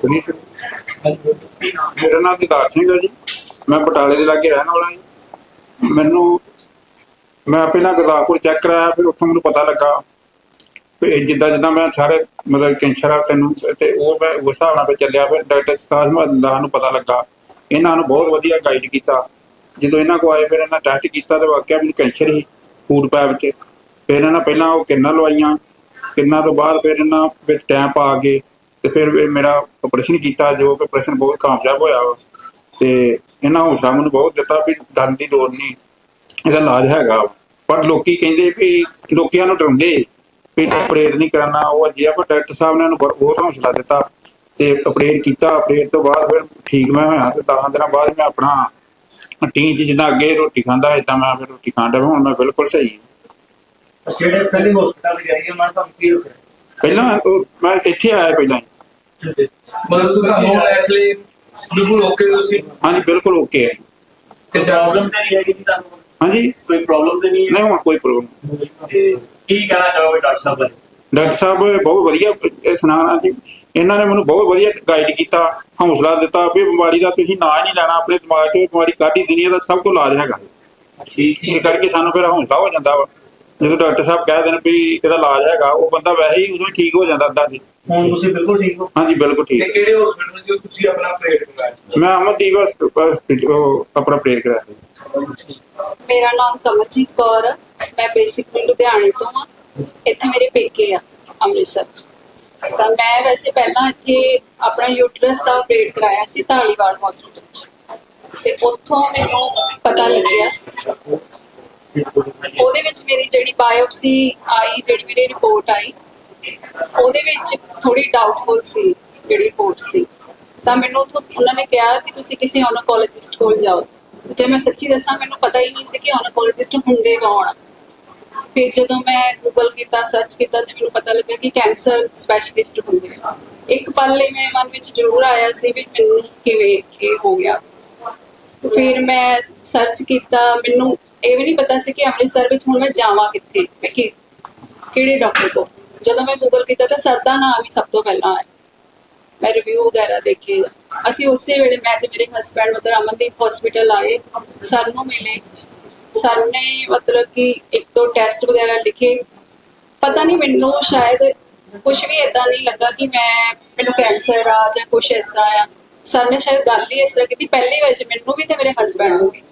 ਸੁਣੀ ਮੇਰਾ ਨਾਮ ਦੀਦਾਰ ਸਿੰਘ ਹੈ ਜੀ। ਮੈਂ ਬਟਾਲੇ ਦੇ ਲਾਗੇ ਰਹਿਣ ਵਾਲਾ ਜੀ। ਮੈਨੂੰ, ਮੈਂ ਪਹਿਲਾਂ ਗੁਰਦਾਸਪੁਰ ਚੈੱਕ ਕਰਾਇਆ, ਫਿਰ ਉੱਥੋਂ ਮੈਨੂੰ ਪਤਾ ਲੱਗਾ ਵੀ ਜਿੱਦਾਂ ਜਿੱਦਾਂ ਮੈਂ ਸਾਰੇ ਮਤਲਬ ਕੈਂਸਰ ਆ ਤੈਨੂੰ ਤੇ ਉਹ ਮੈਂ ਉਸ ਹਿਸਾਬ ਨਾਲ ਚੱਲਿਆ, ਫਿਰ ਡਾਕਟਰ ਸਤਾਜ ਮਹੰਦਾ ਨੂੰ ਪਤਾ ਲੱਗਾ। ਇਹਨਾਂ ਨੂੰ ਬਹੁਤ ਵਧੀਆ ਗਾਈਡ ਕੀਤਾ। ਜਦੋਂ ਇਹਨਾਂ ਕੋ ਆਏ, ਫਿਰ ਇਹਨਾਂ ਟੈਸਟ ਕੀਤਾ ਤੇ ਵਾਕਿਆ ਮੈਨੂੰ ਕੈਂਸਰ ਹੀ ਫੂਡ ਪੈਪ 'ਚ ਫਿਰ ਇਹਨਾਂ ਨੇ ਪਹਿਲਾਂ ਉਹ ਕਿੰਨਾ ਲਵਾਈਆਂ। ਕਿੰਨਾ ਤੋਂ ਬਾਅਦ ਫਿਰ ਇਹਨਾਂ ਵਿੱਚ ਟੈਂਪ ਆ ਕੇ ਤੇ ਫਿਰ ਮੇਰਾ ਆਪਰੇਸ਼ਨ ਕੀਤਾ ਜੋ ਕਿ ਆਪਰੇਸ਼ਨ ਬਹੁਤ ਕਾਮਯਾਬ ਹੋਇਆ ਤੇ ਇਹਨਾਂ ਹੌਸਲਾ ਮੈਨੂੰ ਬਹੁਤ ਦਿੱਤਾ ਵੀ ਡਰਨ ਦੀ ਲੋੜ ਨਹੀਂ, ਇਹਦਾ ਇਲਾਜ ਹੈਗਾ ਪਰ ਲੋਕੀ ਕਹਿੰਦੇ ਵੀ ਲੋਕੀਆਂ ਨੂੰ ਡਰਾਉਂਦੇ, ਵੀ ਆਪਰੇਟ ਨਹੀਂ ਕਰਨਾ ਉਹ ਅਜੇ ਆ ਡਾਕਟਰ ਸਾਹਿਬ ਨੇ ਇਹਨੂੰ ਬਹੁਤ ਹੌਸਲਾ ਦਿੱਤਾ ਤੇ ਆਪਰੇਟ ਕੀਤਾ। ਆਪਰੇਟ ਤੋਂ ਬਾਅਦ ਫਿਰ ਠੀਕ ਮੈਂ ਹੋਇਆ ਤੇ 10 ਦਿਨਾਂ ਬਾਅਦ ਮੈਂ ਆਪਣਾ ਟੀਨ ਚ ਜਿੱਦਾਂ ਅੱਗੇ ਰੋਟੀ ਖਾਂਦਾ, ਏਦਾਂ ਮੈਂ ਫਿਰ ਰੋਟੀ ਖਾਂਦਾ ਹੁਣ ਮੈਂ ਬਿਲਕੁਲ ਸਹੀ ਹਾਂ। ਜਿਹੜੇ ਪਹਿਲੇ ਹਸਪੀਟਲ ਗਏ ਉਹਨਾਂ ਨੇ ਤੁਹਾਨੂੰ ਕੀ ਦੱਸਿਆ ਪਹਿਲਾਂ ਉਹ- ਮੈਂ ਇੱਥੇ ਆਇਆ ਪਹਿਲਾਂ ਹੀ। ਮਤਲਬ ਤੁਸੀਂ ਹੁਣ ਇਸ ਲਈ ਬਿਲਕੁਲ ਓਕੇ ਤੁਸੀਂ ਹਾਂਜੀ ਬਿਲਕੁਲ ਓਕੇ ਹੈ ਤੇ ਪ੍ਰੋਬਲਮ ਤੇ ਨਹੀਂ ਹੈਗੀ ਜੀ ਤੁਹਾਨੂੰ ਹਾਂਜੀ ਕੋਈ ਪ੍ਰੋਬਲਮ ਤੇ ਨਹੀਂ ਨਹੀਂ ਹੁਣ ਕੋਈ ਪ੍ਰੋਬਲਮ ਹੈ ਤੇ ਕੀ ਕਹਿਣਾ ਚਾਹੋਗੇ ਡਾਕਟਰ ਸਾਹਿਬ ਬਾਰੇ ਡਾਕਟਰ ਸਾਹਿਬ ਬਹੁਤ ਵਧੀਆ ਸੁਣਾਣਾ ਜੀ ਇਹਨਾਂ ਨੇ ਮੈਨੂੰ ਬਹੁਤ ਵਧੀਆ ਗਾਈਡ ਕੀਤਾ ਹੌਸਲਾ ਦਿੱਤਾ ਵੀ ਬਿਮਾਰੀ ਦਾ ਤੁਸੀਂ ਨਾਂ ਹੀ ਨਹੀਂ ਲੈਣਾ ਆਪਣੇ ਦਿਮਾਗ 'ਚੋਂ ਇਹ ਬਿਮਾਰੀ ਕੱਢ ਹੀ ਦੇਣੀ ਇਹਦਾ ਸਭ ਤੋਂ ਇਲਾਜ ਹੈਗਾ ਠੀਕ ਇਹ ਕਰਕੇ ਸਾਨੂੰ ਫਿਰ ਹੌਸਲਾ ਹੋ ਜਾਂਦਾ ਵਾ ਜਦੋਂ ਡਾਕਟਰ ਸਾਹਿਬ ਕਹਿ ਦੇਣ ਵੀ ਇਹਦਾ ਇਲਾਜ ਹੈਗਾ ਉਹ ਬੰਦਾ ਵੈਸੇ ਹੀ ਉਦੋਂ ਠੀਕ ਹੋ ਜਾਂਦਾ ਅੱਧਾ ਜੀ ਹੁਣ ਤੁਸੀਂ ਬਿਲਕੁਲ ਠੀਕ ਹੋ? ਹਾਂਜੀ ਬਿਲਕੁਲ ਠੀਕ। ਤੇ ਕਿਹੜੇ ਹਸਪੀਟਲ 'ਚ ਤੁਸੀਂ ਆਪਣਾ ਆਪਰੇਟ ਕਰਾਇਆ ਮੈਂ ਅਮਨਦੀਪ ਹਸਪੀਟਲ ਉਹ ਆਪਣਾ ਪ੍ਰੇਰ ਕਰਾਇਆ ਮੇਰਾ ਨਾਮ ਕਮਲਜੀਤ ਕੌਰ ਆ। ਮੈਂ ਬੇਸਿਕਲੀ ਲੁਧਿਆਣੇ ਤੋਂ ਆ। ਇੱਥੇ ਮੇਰੇ ਪੇਕੇ ਆ ਅੰਮ੍ਰਿਤਸਰ ਚ। ਤਾਂ ਮੈਂ ਵੈਸੇ ਪਹਿਲਾਂ ਇੱਥੇ ਆਪਣਾ ਯੂਟਰਸ ਦਾ ਆਪਰੇਟ ਕਰਾਇਆ ਸੀ ਢਾਲੀਵਾਲ ਹਸਪੀਟਲ ਚ। ਤੇ ਉੱਥੋਂ ਮੈਨੂੰ ਪਤਾ ਲੱਗਿਆ ਉਹਦੇ ਵਿੱਚ ਮੇਰੀ ਜਿਹੜੀ ਬਾਇਓਪਸੀ ਆਈ, ਜਿਹੜੀ ਮੇਰੀ ਰਿਪੋਰਟ ਆਈ, ਉਹਦੇ ਵਿੱਚ ਥੋੜੀ ਡਾਊਟਫੁਲ ਸੀ ਜਿਹੜੀ ਰਿਪੋਰਟ ਸੀ। ਤਾਂ ਮੈਨੂੰ ਉੱਥੋਂ ਉਹਨਾਂ ਨੇ ਕਿਹਾ ਕਿ ਤੁਸੀਂ ਕਿਸੇ ਓਨਕੋਲੋਜਿਸਟ ਕੋਲ ਜਾਓ। ਜੇ ਮੈਂ ਸੱਚੀ ਦੱਸਾਂ, ਮੈਨੂੰ ਪਤਾ ਹੀ ਨਹੀਂ ਸੀ ਕਿ ਓਨਕੋਲੋਜਿਸਟ ਹੁੰਦੇ ਕੌਣ ਫਿਰ ਜਦੋਂ ਮੈਂ ਗੂਗਲ ਕੀਤਾ ਸਰਚ ਕੀਤਾ, ਤੇ ਮੈਨੂੰ ਪਤਾ ਲੱਗਾ ਕਿ ਕੈਂਸਰ ਸਪੈਸ਼ਲਿਸਟ ਹੁੰਦੇ ਇੱਕ ਪਲ ਲਈ ਮੇਰੇ ਮਨ ਵਿੱਚ ਜ਼ਰੂਰ ਆਇਆ ਸੀ ਵੀ ਮੈਨੂੰ ਕਿਵੇਂ ਇਹ ਹੋ ਗਿਆ। ਫਿਰ ਮੈਂ ਸਰਚ ਕੀਤਾ, ਮੈਨੂੰ ਇਹ ਵੀ ਨਹੀਂ ਪਤਾ ਸੀ ਕਿ ਅੰਮ੍ਰਿਤਸਰ ਵਿੱਚ ਹੁਣ ਮੈਂ ਜਾਵਾਂ ਕਿੱਥੇ, ਮੈਂ ਕਿ, ਕਿਹੜੇ ਡਾਕਟਰ ਕੋਲ। ਜਦੋਂ ਮੈਂ ਗੂਗਲ ਕੀਤਾ ਤਾਂ ਸਰ ਦਾ ਨਾਮ ਹੀ ਸਭ ਤੋਂ ਪਹਿਲਾਂ ਆਇਆ। ਮੈਂ ਰਿਵਿਊ ਵਗੈਰਾ ਦੇਖੇ। ਅਸੀਂ ਉਸੇ ਵੇਲੇ ਮੈਂ ਤੇ ਮੇਰੇ ਹਸਬੰਡ ਮਤਲਬ ਅਮਨਦੀਪ ਹਸਪੀਟਲ ਆਏ। ਸਰ ਨੂੰ ਮਿਲੇ। ਸਰ ਨੇ ਮਤਲਬ ਕਿ ਇੱਕ ਦੋ ਟੈਸਟ ਵਗੈਰਾ ਲਿਖੇ। ਪਤਾ ਨਹੀਂ ਮੈਨੂੰ ਸ਼ਾਇਦ ਕੁਝ ਵੀ ਇਦਾਂ ਨਹੀਂ ਲੱਗਾ ਕਿ ਮੈਂ, ਮੈਨੂੰ ਕੈਂਸਰ ਆ ਜਾਂ ਕੁਝ ਐਸਾ ਆ। ਸਰ ਨੇ ਸ਼ਾਇਦ ਗੱਲ ਹੀ ਇਸ ਤਰ੍ਹਾਂ ਕੀਤੀ, ਪਹਿਲੀ ਵਾਰ ਚ ਮੈਨੂੰ ਵੀ ਤੇ ਮੇਰੇ ਹਸਬੰਡ ਨੂੰ ਵੀ।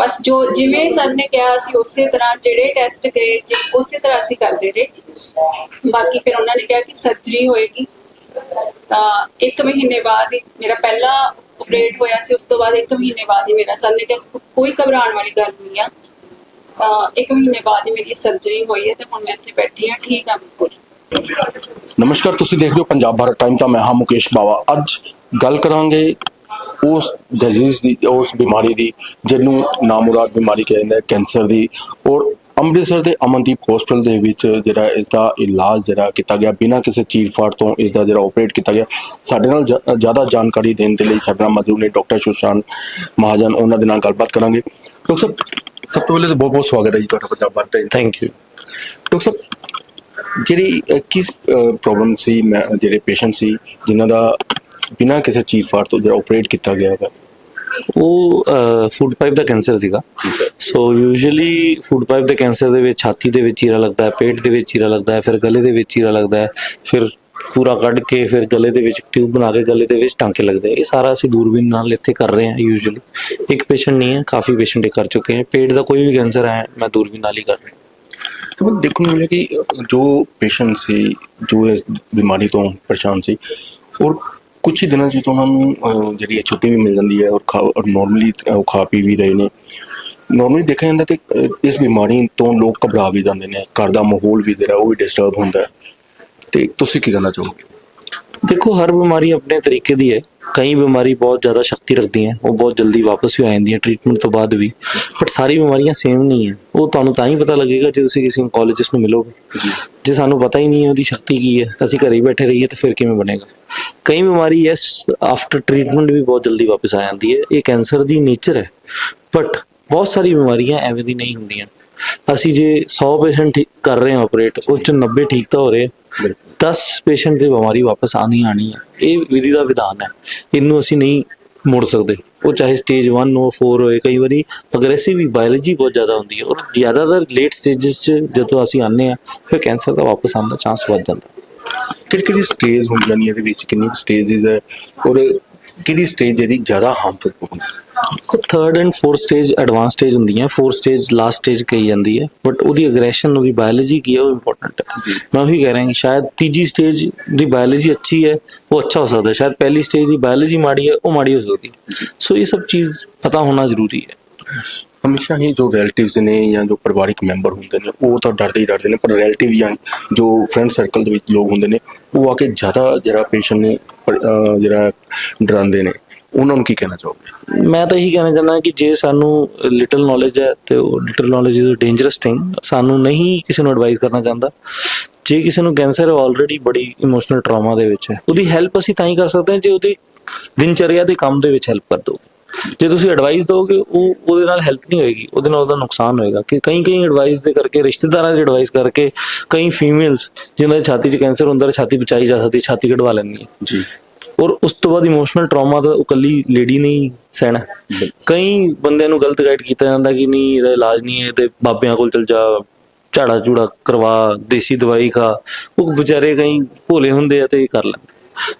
ਬਸ ਜੋ ਜਿਵੇਂ ਸਰ ਨੇ ਕਿਹਾ, ਅਸੀਂ ਉਸੇ ਤਰ੍ਹਾਂ ਜਿਹੜੇ ਟੈਸਟ ਗਏ, ਜਿ- ਉਸੇ ਤਰ੍ਹਾਂ ਅਸੀਂ ਕਰਦੇ ਰਹੇ। ਬਾਕੀ ਫਿਰ ਉਹਨਾਂ ਨੇ ਕਿਹਾ ਕਿ ਸਰਜਰੀ ਹੋਏਗੀ। ਤਾਂ ਇੱਕ ਮਹੀਨੇ ਬਾਅਦ ਹੀ ਮੇਰਾ ਪਹਿਲਾ ਆਪਰੇਟ ਹੋਇਆ ਸੀ, ਉਸ ਤੋਂ ਬਾਅਦ ਇੱਕ ਮਹੀਨੇ ਬਾਅਦ ਹੀ ਮੇਰਾ ਸਰ ਨੇ ਕਿਹਾ ਕੋਈ ਘਬਰਾਉਣ ਵਾਲੀ ਗੱਲ ਨਹੀਂ ਆ। ਤਾਂ ਇੱਕ ਮਹੀਨੇ ਬਾਅਦ ਹੀ ਮੇਰੀ ਸਰਜਰੀ ਹੋਈ ਹੈ ਤੇ ਹੁਣ ਮੈਂ ਇੱਥੇ ਬੈਠੀ ਹਾਂ, ਠੀਕ ਆ ਬਿਲਕੁਲ। ਨਮਸਕਾਰ, ਤੁਸੀਂ ਦੇਖ ਰਹੇ ਹੋ ਪੰਜਾਬ ਭਾਰਤ ਟਾਈਮ ਤਾਂ ਮੈਂ ਹਾਂ ਮੁਕੇਸ਼ ਬਾਵਾ। ਅੱਜ ਗੱਲ ਕਰਾਂਗੇ ਉਸ ਡਿਜ਼ੀਜ਼ ਦੀ ਉਸ ਬਿਮਾਰੀ ਦੀ ਜਿਹਨੂੰ ਨਾਮੁਰਾਦ ਬਿਮਾਰੀ ਕਹਿੰਦੇ ਨੇ ਕੈਂਸਰ ਦੀ। ਔਰ ਅੰਮ੍ਰਿਤਸਰ ਦੇ ਅਮਨਦੀਪ ਹਸਪੀਟਲ ਦੇ ਵਿੱਚ ਜਿਹੜਾ ਇਸ ਦਾ ਇਲਾਜ ਜਿਹੜਾ ਕੀਤਾ ਗਿਆ ਬਿਨਾਂ ਕਿਸੇ ਚੀਰ-ਫਾੜ ਤੋਂ ਇਸ ਦਾ ਜਿਹੜਾ ਆਪਰੇਟ ਕੀਤਾ ਗਿਆ। ਸਾਡੇ ਨਾਲ ਜ਼ਿਆਦਾ ਜਾਣਕਾਰੀ ਦੇਣ ਦੇ ਲਈ ਸਾਡੇ ਨਾਲ ਮੌਜੂਦ ਨੇ ਡਾਕਟਰ ਸੁਸ਼ਾਂਤ ਮਹਾਜਨ ਉਹਨਾਂ ਦੇ ਨਾਲ ਗੱਲਬਾਤ ਕਰਾਂਗੇ। ਡਾਕਟਰ ਸਾਹਿਬ ਸਭ ਤੋਂ ਪਹਿਲੇ ਤਾਂ ਬਹੁਤ ਬਹੁਤ ਸਵਾਗਤ ਹੈ ਜੀ ਤੁਹਾਡਾ Punjab time thank you doctor ਸਾਹਿਬ ਜਿਹੜੀ ਕਿਸ ਪ੍ਰੋਬਲਮ ਸੀ ਜਿਹੜੇ ਪੇਸ਼ੈਂਟ ਸੀ ਜਿਨ੍ਹਾਂ ਦਾ ਬਿਨਾਂ ਕਿਸੇ ਚੀਜ਼ ਫਾੜ ਤੋਂ ਜਿਹੜਾ ਆਪਰੇਟ ਕੀਤਾ ਗਿਆ ਹੈ ਉਹ ਫੂਡ ਪਾਈਪ ਦਾ ਕੈਂਸਰ ਸੀਗਾ। ਸੋ ਯੂਜੂਅਲੀ ਫੂਡ ਪਾਈਪ ਦੇ ਕੈਂਸਰ ਦੇ ਵਿੱਚ ਛਾਤੀ ਦੇ ਵਿੱਚ ਚੀਰਾ ਲੱਗਦਾ ਹੈ ਪੇਟ ਦੇ ਵਿੱਚ ਚੀਰਾ ਲੱਗਦਾ ਹੈ ਫਿਰ ਗਲੇ ਦੇ ਵਿੱਚ ਚੀਰਾ ਲੱਗਦਾ ਹੈ ਫਿਰ ਪੂਰਾ ਕੱਢ ਕੇ ਫਿਰ ਗਲੇ ਦੇ ਵਿੱਚ ਟਿਊਬ ਬਣਾ ਕੇ ਗਲੇ ਦੇ ਵਿੱਚ ਟਾਂਕੇ ਲੱਗਦੇ ਇਹ ਸਾਰਾ ਅਸੀਂ ਦੂਰਬੀਨ ਨਾਲ ਇੱਥੇ ਕਰ ਰਹੇ ਹਾਂ ਯੂਜੂਅਲੀ ਇੱਕ ਪੇਸ਼ੈਂਟ ਨਹੀਂ ਹੈ ਕਾਫੀ ਪੇਸ਼ੈਂਟ ਕਰ ਚੁੱਕੇ हैं ਪੇਟ ਦਾ ਕੋਈ ਵੀ ਕੈਂਸਰ ਹੈ ਮੈਂ ਦੂਰਬੀਨ ਨਾਲ ਹੀ ਕਰ ਰਿਹਾ। ਮੈਨੂੰ ਦੇਖਣ ਨੂੰ ਮਿਲਿਆ ਕਿ ਜੋ ਪੇਸ਼ੈਂਟ ਸੀ ਜੋ ਇਸ ਬਿਮਾਰੀ ਤੋਂ ਪਰੇਸ਼ਾਨ ਸੀ ਔਰ ਕੁਝ ਹੀ ਦਿਨਾਂ 'ਚ ਤਾਂ ਉਹਨਾਂ ਨੂੰ ਜਿਹੜੀ ਹੈ ਛੁੱਟੀ ਵੀ ਮਿਲ ਜਾਂਦੀ ਹੈ ਔਰ ਖਾ, ਔਰ ਨਾਰਮਲੀ ਉਹ ਖਾ ਪੀ ਵੀ ਰਹੇ ਨੇ। ਨਾਰਮਲੀ ਦੇਖਿਆ ਜਾਂਦਾ ਤੇ ਇਸ ਬਿਮਾਰੀ ਤੋਂ ਲੋਕ ਘਬਰਾ ਵੀ ਜਾਂਦੇ ਨੇ, ਘਰ ਦਾ ਮਾਹੌਲ ਵੀ ਜਿਹੜਾ ਉਹ ਵੀ ਡਿਸਟਰਬ ਹੁੰਦਾ ਹੈ। ਤੇ ਤੁਸੀਂ ਕੀ ਕਹਿਣਾ ਚਾਹੋਗੇ? ਦੇਖੋ, ਹਰ ਬਿਮਾਰੀ ਆਪਣੇ ਤਰੀਕੇ ਦੀ ਹੈ। ਕਈ ਬਿਮਾਰੀ ਬਹੁਤ ਜ਼ਿਆਦਾ ਸ਼ਕਤੀ ਰੱਖਦੀਆਂ ਉਹ ਬਹੁਤ ਜਲਦੀ ਵਾਪਸ ਵੀ ਆ ਜਾਂਦੀਆਂ ਟ੍ਰੀਟਮੈਂਟ ਤੋਂ ਬਾਅਦ ਵੀ। ਬਟ ਸਾਰੀ ਬਿਮਾਰੀਆਂ ਸੇਮ ਨਹੀਂ ਹੈ। ਉਹ ਤੁਹਾਨੂੰ ਤਾਂ ਹੀ ਪਤਾ ਲੱਗੇਗਾ ਜੇ ਤੁਸੀਂ ਕਿਸੇ oncologist ਨੂੰ ਮਿਲੋਗੇ। ਜੇ ਸਾਨੂੰ ਪਤਾ ਹੀ ਨਹੀਂ ਹੈ ਉਹਦੀ ਸ਼ਕਤੀ ਕੀ ਹੈ ਤਾਂ ਅਸੀਂ ਘਰੇ ਹੀ ਬੈਠੇ ਰਹੀਏ ਤਾਂ ਫਿਰ ਕਿਵੇਂ ਬਣੇਗਾ। ਕਈ ਬਿਮਾਰੀ ਯੈਸ ਆਫਟਰ ਟ੍ਰੀਟਮੈਂਟ ਵੀ ਬਹੁਤ ਜਲਦੀ ਵਾਪਸ ਆ ਜਾਂਦੀ ਹੈ। ਇਹ ਕੈਂਸਰ ਦੀ ਨੇਚਰ ਹੈ। ਬਟ ਬਹੁਤ ਸਾਰੀ ਬਿਮਾਰੀਆਂ ਐਵੇਂ ਦੀ ਨਹੀਂ ਹੁੰਦੀਆਂ। ਅਸੀਂ ਜੇ 100 ਪੇਸ਼ੈਂਟ ਠੀਕ ਕਰ ਰਹੇ ਹਾਂ ਆਪਰੇਟ ਉਹ ਚ 90 ਠੀਕ ਤਾਂ ਹੋ ਰਹੇ ਆ। 10 ਪੇਸ਼ੈਂਟ ਦੀ ਬਿਮਾਰੀ ਵਾਪਸ ਆਣੀ ਆਣੀ ਹੈ ਇਹ ਵਿਧੀ ਦਾ ਵਿਧਾਨ ਹੈ। ਇਹਨੂੰ ਅਸੀਂ ਨਹੀਂ ਮੋੜ ਸਕਦੇ। ਉਹ ਚਾਹੇ ਸਟੇਜ 1 ਹੋ 4 ਹੋਏ ਕਈ ਵਾਰੀ ਅਗਰੈਸਿਵ ਵੀ ਬਾਇਓਲੋਜੀ ਬਹੁਤ ਜ਼ਿਆਦਾ ਹੁੰਦੀ ਹੈ। ਔਰ ਜ਼ਿਆਦਾਤਰ ਲੇਟ ਸਟੇजेस 'ਚ ਜਦੋਂ ਅਸੀਂ ਆਨੇ ਆ ਫਿਰ ਕੈਂਸਰ ਦਾ ਵਾਪਸ ਆਉਣ ਦਾ ਚਾਂਸ ਵੱਧ ਜਾਂਦਾ। ਕਿਹੜੀ ਕਿਹੜੀ ਸਟੇਜ ਹੁੰਦੀਆਂ ਨੇ ਇਹਦੇ ਵਿੱਚ? ਕਿੰਨੀ ਸਟੇਜਸ ਹੈ? ਔਰ ਕਿਹੜੀ ਸਟੇਜ ਇਹਦੀ ਜ਼ਿਆਦਾ ਹਾਰਮਫੁਲ ਹੁੰਦੀ third and fourth stage advance stage ਹੁੰਦੀ ਹੈ ਫੋਰਥ ਸਟੇਜ ਲਾਸਟ ਸਟੇਜ ਕਹੀ ਜਾਂਦੀ ਹੈ ਬਟ ਉਹਦੀ ਅਗਰੈਸ਼ਨ ਉਹਦੀ ਬਾਇਓਲੋਜੀ ਕੀ ਹੈ ਉਹ ਇੰਪੋਰਟੈਂਟ ਹੈ। ਮੈਂ ਉਹੀ ਕਹਿ ਰਿਹਾ ਕਿ ਸ਼ਾਇਦ ਤੀਜੀ ਸਟੇਜ ਦੀ ਬਾਇਓਲੋਜੀ ਅੱਛੀ ਹੈ ਉਹ ਅੱਛਾ ਹੋ ਸਕਦਾ ਸ਼ਾਇਦ ਪਹਿਲੀ ਸਟੇਜ ਦੀ ਬਾਇਓਲੋਜੀ ਮਾੜੀ ਹੈ ਉਹ ਮਾੜੀ ਹੋ ਸਕਦੀ ਸੋ ਇਹ ਸਭ ਚੀਜ਼ ਪਤਾ ਹੋਣਾ ਜ਼ਰੂਰੀ ਹੈ। ਹਮੇਸ਼ਾ ਹੀ ਜੋ ਰਿਲੇਟਿਵਸ ਨੇ ਜਾਂ ਜੋ ਪਰਿਵਾਰਿਕ ਮੈਂਬਰ ਹੁੰਦੇ ਨੇ ਉਹ ਤਾਂ ਡਰਦੇ ਹੀ ਡਰਦੇ ਨੇ ਪਰ ਰਿਲੇਟਿਵ ਜਾਂ ਜੋ ਫਰੈਂਡ ਸਰਕਲ ਦੇ ਵਿੱਚ ਲੋਕ ਹੁੰਦੇ ਨੇ ਉਹ ਆ ਕੇ ਜ਼ਿਆਦਾ ਜਿਹੜਾ ਪੇਸ਼ੈਂਟ ਨੂੰ ਜਿਹੜਾ ਡਰਾਉਂਦੇ ਨੇ। ਉਹਨਾਂ ਨੂੰ ਕੀ ਕਹਿਣਾ ਚਾਹੋਗੇ? ਮੈਂ ਤਾਂ ਇਹੀ ਕਹਿਣਾ ਚਾਹੁੰਦਾ ਕਿ ਜੇ ਸਾਨੂੰ ਲਿਟਲ ਨੌਲੇਜ ਹੈ ਤੇ ਉਹ little knowledge is a dangerous thing ਸਾਨੂੰ ਨਹੀਂ ਕਿਸੇ ਨੂੰ ਐਡਵਾਈਸ ਕਰਨਾ ਚਾਹੁੰਦਾ। ਜੇ ਕਿਸੇ ਨੂੰ ਕੈਂਸਰ ਹੈ ਆਲਰੇਡੀ ਬੜੀ ਇਮੋਸ਼ਨਲ ਟਰਾਮਾ ਦੇ ਵਿੱਚ ਹੈ। ਉਹਦੀ ਹੈਲਪ ਅਸੀਂ ਤਾਂ ਹੀ ਕਰ ਸਕਦੇ ਹਾਂ ਜੇ ਉਹਦੀ ਦਿਨਚਰਿਆ ਦੇ ਕੰਮ ਦੇ ਵਿੱਚ ਹੈਲਪ ਕਰ ਦੋ ਜੇ ਤੁਸੀਂ ਐਡਵਾਈਸ ਦੋਗੇ ਉਹ ਉਹਦੇ ਨਾਲ ਹੈਲਪ ਨਹੀਂ ਹੋਏਗੀ ਉਹਦੇ ਨਾਲ ਉਹਦਾ ਨੁਕਸਾਨ ਹੋਏਗਾ। ਕਿ ਕਈ ਕਈ ਐਡਵਾਈਸ ਦੇ ਕਰਕੇ ਰਿਸ਼ਤੇਦਾਰਾਂ ਦੀ ਐਡਵਾਈਸ ਕਰਕੇ ਕਈ ਫੀਮੇਲਸ ਜਿਨ੍ਹਾਂ ਦੀ ਛਾਤੀ 'ਚ ਕੈਂਸਰ ਹੁੰਦਾ ਹੈ ਛਾਤੀ ਬਚਾਈ ਜਾ ਸਕਦੀ ਛਾਤੀ ਕਢਵਾ ਲੈਂਦੀ ਹੈ ਜੀ। ਔਰ ਉਸ ਤੋਂ ਬਾਅਦ ਇਮੋਸ਼ਨਲ ਟਰਾਮਾ ਦਾ ਉਹ ਕੱਲੀ ਲੇਡੀ ਨਹੀਂ ਸਹਿਣਾ। ਕਈ ਬੰਦਿਆਂ ਨੂੰ ਗਲਤ ਗਾਈਡ ਕੀਤਾ ਜਾਂਦਾ ਕਿ ਨਹੀਂ ਇਹਦਾ ਇਲਾਜ ਨਹੀਂ ਹੈ ਤੇ ਬਾਬਿਆਂ ਕੋਲ ਚਲ ਜਾ ਝਾੜਾ ਝੂੜਾ ਕਰਵਾ ਦੇਸੀ ਦਵਾਈ ਖਾ। ਉਹ ਵਿਚਾਰੇ ਕਈ ਭੋਲੇ ਹੁੰਦੇ ਆ ਤੇ ਇਹ ਕਰ ਲੈਂਦੇ।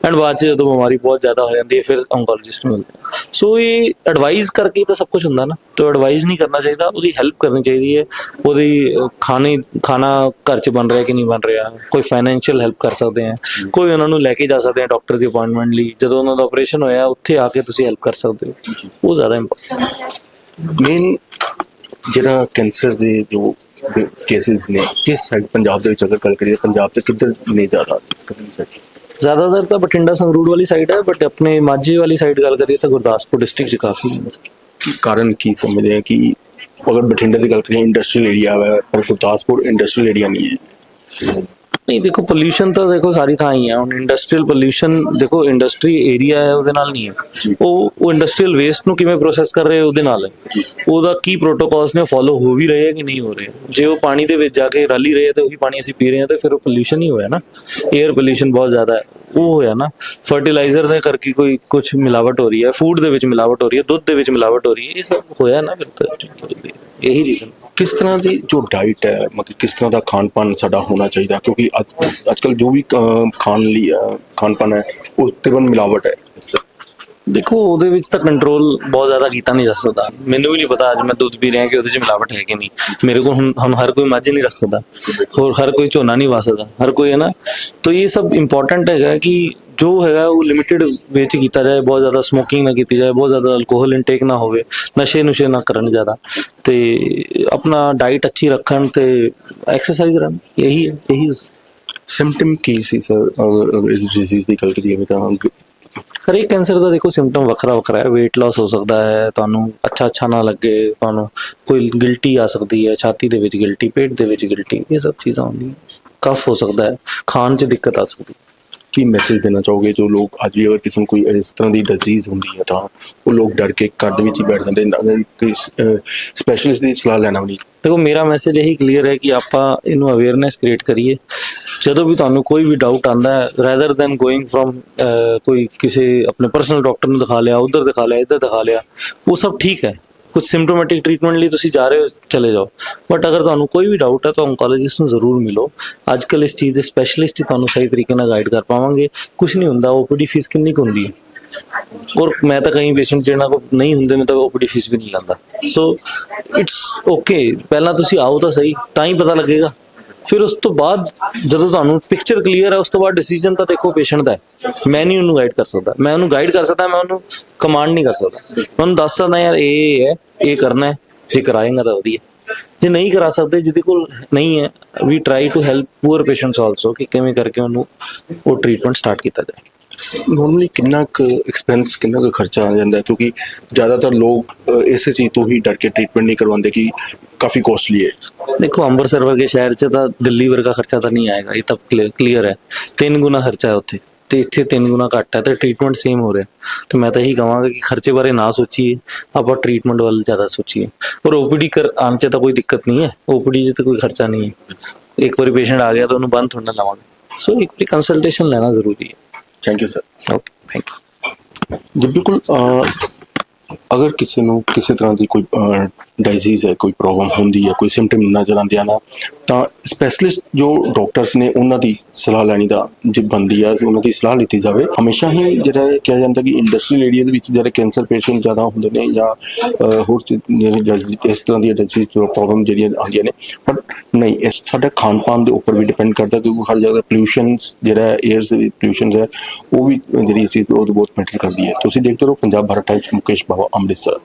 ਐਂਡ ਬਾਅਦ ਚ ਜਦੋਂ ਬਿਮਾਰੀ ਬਹੁਤ ਜ਼ਿਆਦਾ ਹੋ ਜਾਂਦੀ ਹੈ, ਫਿਰ oncologist ਨੂੰ ਮਿਲਦੇ ਸੋ ਇਹ ਐਡਵਾਈਸ ਕਰਕੇ ਤਾਂ ਸਭ ਕੁਝ ਹੁੰਦਾ ਨਾ। ਤਾਂ ਐਡਵਾਈਸ ਨਹੀਂ ਕਰਨਾ ਚਾਹੀਦਾ, ਉਹਦੀ ਹੈਲਪ ਕਰਨੀ ਚਾਹੀਦੀ ਹੈ। ਉਹਦੀ ਖਾਣੇ, ਖਾਣਾ ਘਰ ਚ ਬਣ ਰਿਹਾ ਕਿ ਨਹੀਂ ਬਣ ਰਿਹਾ, ਕੋਈ ਫਾਈਨੈਂਸ਼ੀਅਲ ਹੈਲਪ ਕਰ ਸਕਦੇ ਆ ਕੋਈ ਉਹਨਾਂ ਨੂੰ ਲੈ ਕੇ ਜਾ ਸਕਦੇ ਆ ਡਾਕਟਰ ਦੀ ਅਪਾਇੰਟਮੈਂਟ ਲਈ। ਜਦੋਂ ਉਹਨਾਂ ਦਾ ਆਪਰੇਸ਼ਨ ਹੋਇਆ, ਉੱਥੇ ਆ ਕੇ ਤੁਸੀਂ ਹੈਲਪ ਕਰ ਸਕਦੇ ਹੋ। ਉਹ ਜ਼ਿਆਦਾ ਇੰਪੋਰਟੈਂਟ ਮੇਨ ਜਿਹੜਾ ਕੈਂਸਰ ਦੇ ਜੋ ਕੇਸਿਸ ਨੇ, ਕਿਸ ਸਾਈਡ ਪੰਜਾਬ ਦੇ ਵਿੱਚ ਅਗਰ ਗੱਲ ਕਰੀਏ, ਪੰਜਾਬ ਤੇ ਕਿੱਧਰ ਨੇ ਜ਼ਿਆਦਾ? ਜ਼ਿਆਦਾਤਰ ਤਾਂ ਬਠਿੰਡਾ ਸੰਗਰੂਰ ਵਾਲੀ ਸਾਈਡ ਹੈ ਬਟ ਆਪਣੇ ਮਾਝੇ ਵਾਲੀ ਸਾਈਡ ਗੱਲ ਕਰੀਏ ਤਾਂ ਗੁਰਦਾਸਪੁਰ ਡਿਸਟ੍ਰਿਕਟ 'ਚ ਕਾਫੀ ਹੈ ਕੀ ਕਾਰਨ ਕੀ ਸਮਝਦੇ ਆ ਕਿ ਅਗਰ ਬਠਿੰਡੇ ਦੀ ਗੱਲ ਕਰੀਏ ਇੰਡਸਟਰੀਅਲ ਏਰੀਆ ਹੈ ਪਰ ਗੁਰਦਾਸਪੁਰ ਇੰਡਸਟਰੀਅਲ ਏਰੀਆ ਨਹੀਂ ਹੈ। ਨਹੀਂ ਦੇਖੋ ਪੋਲੂਸ਼ਨ ਤਾਂ ਦੇਖੋ ਸਾਰੀ ਥਾਂ ਹੀ ਹੈ ਹੁਣ ਇੰਡਸਟਰੀਅਲ ਪੋਲੂਸ਼ਨ ਦੇਖੋ ਇੰਡਸਟਰੀ ਏਰੀਆ ਹੈ ਉਹਦੇ ਨਾਲ ਨਹੀਂ ਹੈ। ਉਹ ਉਹ ਇੰਡਸਟਰੀਅਲ ਵੇਸਟ ਨੂੰ ਕਿਵੇਂ ਪ੍ਰੋਸੈਸ ਕਰ ਰਹੇ ਉਹਦੇ ਨਾਲ ਹੈ। ਉਹਦਾ ਕੀ ਪ੍ਰੋਟੋਕਾਲਸ ਨੇ ਫੋਲੋ ਹੋ ਵੀ ਰਹੇ ਹੈ ਕਿ ਨਹੀਂ ਹੋ ਰਹੇ? ਜੇ ਉਹ ਪਾਣੀ ਦੇ ਵਿੱਚ ਜਾ ਕੇ ਰਲ ਹੀ ਰਹੇ ਤੇ ਉਹੀ ਪਾਣੀ ਅਸੀਂ ਪੀ ਰਹੇ ਹਾਂ ਤੇ ਫਿਰ ਉਹ ਪੋਲੂਸ਼ਨ ਹੀ ਹੋਇਆ ਨਾ। 에ਅਰ ਪੋਲੂਸ਼ਨ ਬਹੁਤ ਜ਼ਿਆਦਾ ਹੈ। ਉਹ ਹੋਇਆ ਨਾ। ਫਰਟੀਲਾਈਜ਼ਰ ਦੇ ਕਰਕੇ ਕੋਈ ਕੁਝ ਮਿਲਾਵਟ ਹੋ ਰਹੀ ਹੈ ਫੂਡ ਦੇ ਵਿੱਚ ਮਿਲਾਵਟ ਹੋ ਰਹੀ ਹੈ ਦੁੱਧ ਦੇ ਵਿੱਚ ਮਿਲਾਵਟ ਹੋ ਰਹੀ ਹੈ ਇਹ ਸਭ ਹੋਇਆ ਨਾ ਇਹੀ ਰੀਜ਼ਨ ਕਿਸ ਤਰ੍ਹਾਂ ਦੀ ਜੋ ਡਾਈਟ ਹੈ ਮਤਲਬ ਕਿਸ ਤਰ੍ਹਾਂ ਦਾ ਖਾਣ ਪਾਨ ਸਾਡਾ ਹੋਣਾ ਚਾਹੀਦਾ? ਕਿਉਂਕਿ ਅੱਜ ਅੱਜਕੱਲ ਜੋ ਵੀ ਅਹ, ਖਾਣ ਲਈ ਅਹ, ਖਾਣ ਪਾਨ ਹੈ ਉਹ ਦੇਖੋ ਉਹਦੇ ਵਿੱਚ ਤਾਂ ਕੰਟਰੋਲ ਬਹੁਤ ਜ਼ਿਆਦਾ ਕੀਤਾ ਨਹੀਂ ਜਾ ਸਕਦਾ। ਮੈਨੂੰ ਵੀ ਨਹੀਂ ਪਤਾ ਅੱਜ ਮੈਂ ਦੁੱਧ ਪੀ ਰਿਹਾ ਕਿ ਉਹਦੇ 'ਚ ਮਿਲਾਵਟ ਹੈ ਕਿ ਨਹੀਂ। ਮੇਰੇ ਕੋਲ ਹੁਣ ਹੁਣ ਹਰ ਕੋਈ ਮੱਝ ਨਹੀਂ ਰੱਖ ਸਕਦਾ। ਹੋਰ ਹਰ ਕੋਈ ਝੋਨਾ ਨਹੀਂ ਵਾ ਸਕਦਾ। ਹਰ ਕੋਈ ਹੈ ਨਾ। ਤਾਂ ਇਹ ਸਭ ਇੰਪੋਰਟੈਂਟ ਹੈਗਾ ਕਿ ਜੋ ਹੈਗਾ ਉਹ ਲਿਮਿਟਿਡ ਵਿੱਚ ਕੀਤਾ ਜਾਏ। ਬਹੁਤ ਜ਼ਿਆਦਾ ਸਮੋਕਿੰਗ ਨਾ ਕੀਤੀ ਜਾਏ। ਬਹੁਤ ਜ਼ਿਆਦਾ ਅਲਕੋਹਲ ਇਨਟੇਕ ਨਾ ਹੋਵੇ। ਨਸ਼ੇ ਨੁਸ਼ੇ ਨਾ ਕਰਨ ਜ਼ਿਆਦਾ। ਤੇ ਆਪਣਾ ਡਾਈਟ ਅੱਛੀ ਰੱਖਣ ਤੇ ਐਕਸਰਸਾਈਜ਼ ਕਰਨ ਇਹੀ ਇਹੀ ਸਿੰਪਟਮ ਕੀ ਸੀ ਸਰ ਅਗਰ ਇਸ ਡਿਜ਼ੀਜ਼ ਦੀ ਗੱਲ ਕਰੀਏ ਤਾਂ ਹਰੇਕ ਕੈਂਸਰ ਦਾ ਦੇਖੋ ਸਿੰਪਟਮ ਵੱਖਰਾ ਵੱਖਰਾ ਹੈ। Weight loss ਹੋ ਸਕਦਾ ਹੈ ਤੁਹਾਨੂੰ ਅੱਛਾ ਅੱਛਾ ਨਾ ਲੱਗੇ ਤੁਹਾਨੂੰ ਕੋਈ ਗਿਲਟੀ ਆ ਸਕਦੀ ਹੈ ਛਾਤੀ ਦੇ ਵਿੱਚ ਗਿਲਟੀ ਪੇਟ ਦੇ ਵਿੱਚ ਗਿਲਟੀ ਇਹ ਸਭ ਚੀਜ਼ਾਂ ਹੁੰਦੀਆਂ। ਕਫ ਹੋ ਸਕਦਾ ਹੈ ਖਾਣ 'ਚ ਦਿੱਕਤ ਆ ਸਕਦੀ। ਹੈ ਕੀ ਮੈਸੇਜ ਦੇਣਾ ਚਾਹੋਗੇ? ਜੋ ਲੋਕ ਅੱਜ ਵੀ ਅਗਰ ਕਿਸੇ ਨੂੰ ਕੋਈ ਇਸ ਤਰ੍ਹਾਂ ਦੀ ਡਿਜ਼ੀਜ਼ ਹੁੰਦੀ ਹੈ ਤਾਂ ਉਹ ਲੋਕ ਡਰ ਕੇ ਦੇ ਵਿੱਚ ਹੀ ਬੈਠ ਜਾਂਦੇ ਨੇ। ਸਪੈਸ਼ਲਿਸਟ ਦੀ ਸਲਾਹ ਲੈਣਾ ਵੀ ਦੇਖੋ ਮੇਰਾ ਮੈਸੇਜ ਇਹੀ ਕਲੀਅਰ ਹੈ ਕਿ ਆਪਾਂ ਇਹਨੂੰ ਅਵੇਅਰਨੈਸ ਕ੍ਰੀਏਟ ਕਰੀਏ। ਜਦੋਂ ਵੀ ਤੁਹਾਨੂੰ ਕੋਈ ਵੀ ਡਾਊਟ ਆਂਦਾ ਹੈ ਰੈਦਰ ਦੈਨ ਗੋਇੰਗ ਫਰਮ ਕੋਈ ਕਿਸੇ ਆਪਣੇ ਪਰਸਨਲ ਡਾਕਟਰ ਨੂੰ ਦਿਖਾ ਲਿਆ, ਉਧਰ ਦਿਖਾ ਲਿਆ, ਇੱਧਰ ਦਿਖਾ ਲਿਆ, ਉਹ ਸਭ ਠੀਕ ਹੈ। ਕੁਝ ਸਿੰਪਟੋਮੈਟਿਕ ਟ੍ਰੀਟਮੈਂਟ ਲਈ ਤੁਸੀਂ ਜਾ ਰਹੇ ਹੋ, ਚਲੇ ਜਾਓ। ਬਟ ਅਗਰ ਤੁਹਾਨੂੰ ਕੋਈ ਵੀ ਡਾਊਟ ਹੈ, ਤਾਂ oncologist ਨੂੰ ਜ਼ਰੂਰ ਮਿਲੋ। ਅੱਜ ਕੱਲ ਇਸ ਚੀਜ਼ ਦੇ ਸਪੈਸ਼ਲਿਸਟ ਹੀ ਤੁਹਾਨੂੰ ਸਹੀ ਤਰੀਕੇ ਨਾਲ ਗਾਈਡ ਕਰ ਪਾਵਾਂਗੇ। ਕੁਝ ਨਹੀਂ ਹੁੰਦਾ ਓਪੀਡੀ ਫੀਸ ਕਿੰਨੀ ਕੁ ਹੁੰਦੀ ਹੈ। ਔਰ ਮੈਂ ਤਾਂ ਕਈ ਪੇਸ਼ੈਂਟ ਜਿਹਨਾਂ ਕੋ ਨਹੀਂ ਹੁੰਦੇ, ਮੈਂ ਤਾਂ ਓਪੀਡੀ ਫੀਸ ਵੀ ਨਹੀਂ ਲੈਂਦਾ। ਸੋ ਇਟਸ ਓਕੇ ਪਹਿਲਾਂ ਤੁਸੀਂ ਆਓ ਤਾਂ ਸਹੀ, ਤਾਂ ਹੀ ਪਤਾ ਲੱਗੇਗਾ। ਫਿਰ ਉਸ ਤੋਂ ਬਾਅਦ ਜਦੋਂ ਤੁਹਾਨੂੰ ਪਿਕਚਰ ਕਲੀਅਰ ਹੈ, ਉਸ ਤੋਂ ਬਾਅਦ ਡਿਸੀਜਨ ਤਾਂ ਦੇਖੋ ਪੇਸ਼ੈਂਟ ਦਾ ਹੈ। ਮੈਂ ਨਹੀਂ ਉਹਨੂੰ ਗਾਈਡ ਕਰ ਸਕਦਾ। ਮੈਂ ਉਹਨੂੰ ਗਾਈਡ ਕਰ ਸਕਦਾ, ਮੈਂ ਉਹਨੂੰ ਕਮਾਂਡ ਨਹੀਂ ਕਰ ਸਕਦਾ। ਮੈਂ ਉਹਨੂੰ ਦੱਸ ਸਕਦਾ, ਯਾਰ, ਇਹ ਹੈ, ਇਹ ਕਰਨਾ ਹੈ, ਜੇ ਕਰਾਏਗਾ ਤਾਂ ਵਧੀਆ। ਜੇ ਨਹੀਂ ਕਰਾ ਸਕਦੇ, ਜਿਹਦੇ ਕੋਲ ਨਹੀਂ ਹੈ ਵੀ try to help poor patients also ਕਿ ਕਿਵੇਂ ਕਰਕੇ ਉਹਨੂੰ, ਉਹ ਟ੍ਰੀਟਮੈਂਟ ਸਟਾਰਟ ਕੀਤਾ ਜਾਏ। ਨਾਰਮਲੀ ਕਿੰਨਾ ਕੁ ਐਕਸਪੈਂਸ ਕਿੰਨਾ ਕੁ ਖਰਚਾ ਆ ਜਾਂਦਾ? ਕਿਉਂਕਿ ਜ਼ਿਆਦਾਤਰ ਲੋਕ ਇਸੇ ਚੀਜ਼ ਤੋਂ ਹੀ ਡਰ ਕੇ ਟ੍ਰੀਟਮੈਂਟ ਨਹੀਂ ਕਰਵਾਉਂਦੇ ਕਿ ਕਾਫੀ ਕੋਸਟਲੀ ਹੈ। ਦੇਖੋ ਅੰਮ੍ਰਿਤਸਰ ਵਰਗੇ ਸ਼ਹਿਰ 'ਚ ਤਾਂ ਦਿੱਲੀ ਵਰਗਾ ਖਰਚਾ ਤਾਂ ਨਹੀਂ ਆਏਗਾ ਇਹ ਤਾਂ ਕਲੀਅਰ ਹੈ। ਤਿੰਨ ਗੁਣਾ ਖਰਚਾ ਹੈ ਉੱਥੇ ਤੇ ਇੱਥੇ ਤਿੰਨ ਗੁਣਾ ਘੱਟ ਹੈ ਤੇ ਟ੍ਰੀਟਮੈਂਟ ਸੇਮ ਹੋ ਰਿਹਾ। ਤੇ ਮੈਂ ਤਾਂ ਇਹੀ ਕਹਾਂਗਾ ਕਿ ਖਰਚੇ ਬਾਰੇ ਨਾ ਸੋਚੀਏ ਆਪਾਂ ਟ੍ਰੀਟਮੈਂਟ ਵੱਲ ਜ਼ਿਆਦਾ ਸੋਚੀਏ। ਔਰ ਓਪੀਡੀ ਕਰ ਆਉਣ 'ਚ ਤਾਂ ਕੋਈ ਦਿੱਕਤ ਨਹੀਂ ਹੈ ਓਪੀਡੀ 'ਚ ਤਾਂ ਕੋਈ ਖਰਚਾ ਨਹੀਂ ਹੈ। ਇੱਕ ਵਾਰੀ ਪੇਸ਼ੈਂਟ ਆ ਗਿਆ ਤਾਂ ਉਹਨੂੰ ਬੰਦ ਥੋੜ੍ਹਾ ਨਾ ਲਾਵਾਂਗੇ। ਸੋ ਇੱਕ ਵਾਰੀ ਕੰਸਲਟੇਸ਼ਨ ਲੈਣਾ ਜ਼ਰੂਰੀ ਹੈ। Thank you sir okay thank you ਜੀ ਬਿਲਕੁਲ ਅਗਰ ਕਿਸੇ ਨੂੰ ਕਿਸੇ ਤਰ੍ਹਾਂ ਦੀ ਕੋਈ ਡਾਈਜ਼ੀਜ਼ ਹੈ, ਕੋਈ ਪ੍ਰੋਬਲਮ ਹੁੰਦੀ ਹੈ, ਕੋਈ ਸਿੰਪਟਮ ਨਜ਼ਰ ਆਉਂਦੇ ਆ ਨਾ, ਤਾਂ ਸਪੈਸ਼ਲਿਸਟ ਜੋ ਡਾਕਟਰਸ ਨੇ ਉਹਨਾਂ ਦੀ ਸਲਾਹ ਲੈਣੀ ਦਾ ਜੇ ਬੰਦੀ ਆ, ਉਹਨਾਂ ਦੀ ਸਲਾਹ ਲਿੱਤੀ ਜਾਵੇ। ਹਮੇਸ਼ਾ ਹੀ ਜਿਹੜਾ ਕਿਹਾ ਜਾਂਦਾ ਕਿ ਇੰਡਸਟਰੀਅਲ ਏਰੀਆ ਦੇ ਵਿੱਚ ਜਿਹੜੇ ਕੈਂਸਰ ਪੇਸ਼ੈਂਟ ਜ਼ਿਆਦਾ ਹੁੰਦੇ ਨੇ ਜਾਂ ਹੋਰ ਇਸ ਤਰ੍ਹਾਂ ਦੀਆਂ ਡਾਈਜ਼ੀਜ਼ ਪ੍ਰੋਬਲਮ ਜਿਹੜੀਆਂ ਆਉਂਦੀਆਂ ਨੇ ਬਟ ਨਹੀਂ, ਇਸ ਸਾਡਾ ਖਾਣ ਪਾਨ ਦੇ ਉੱਪਰ ਵੀ ਡਿਪੈਂਡ ਕਰਦਾ ਕਿਉਂਕਿ ਹਰ ਜਗ੍ਹਾ ਪੋਲੂਸ਼ਨ ਜਿਹੜਾ 에ਅਰਸ ਪੋਲੂਸ਼ਨ ਹੈ, ਉਹ ਵੀ ਜਿਹੜੀ ਚੀਜ਼ ਉਹ ਬਹੁਤ ਮੈਟਰ ਕਰਦੀ ਹੈ। ਤੁਸੀਂ ਦੇਖਦੇ ਰਹੋ, ਪੰਜਾਬ ਭਾਰਤ ਟਾਈਮਸ ਮੁਕੇਸ਼ ਬਾਵਾ, ਅੰਮ੍ਰਿਤਸਰ।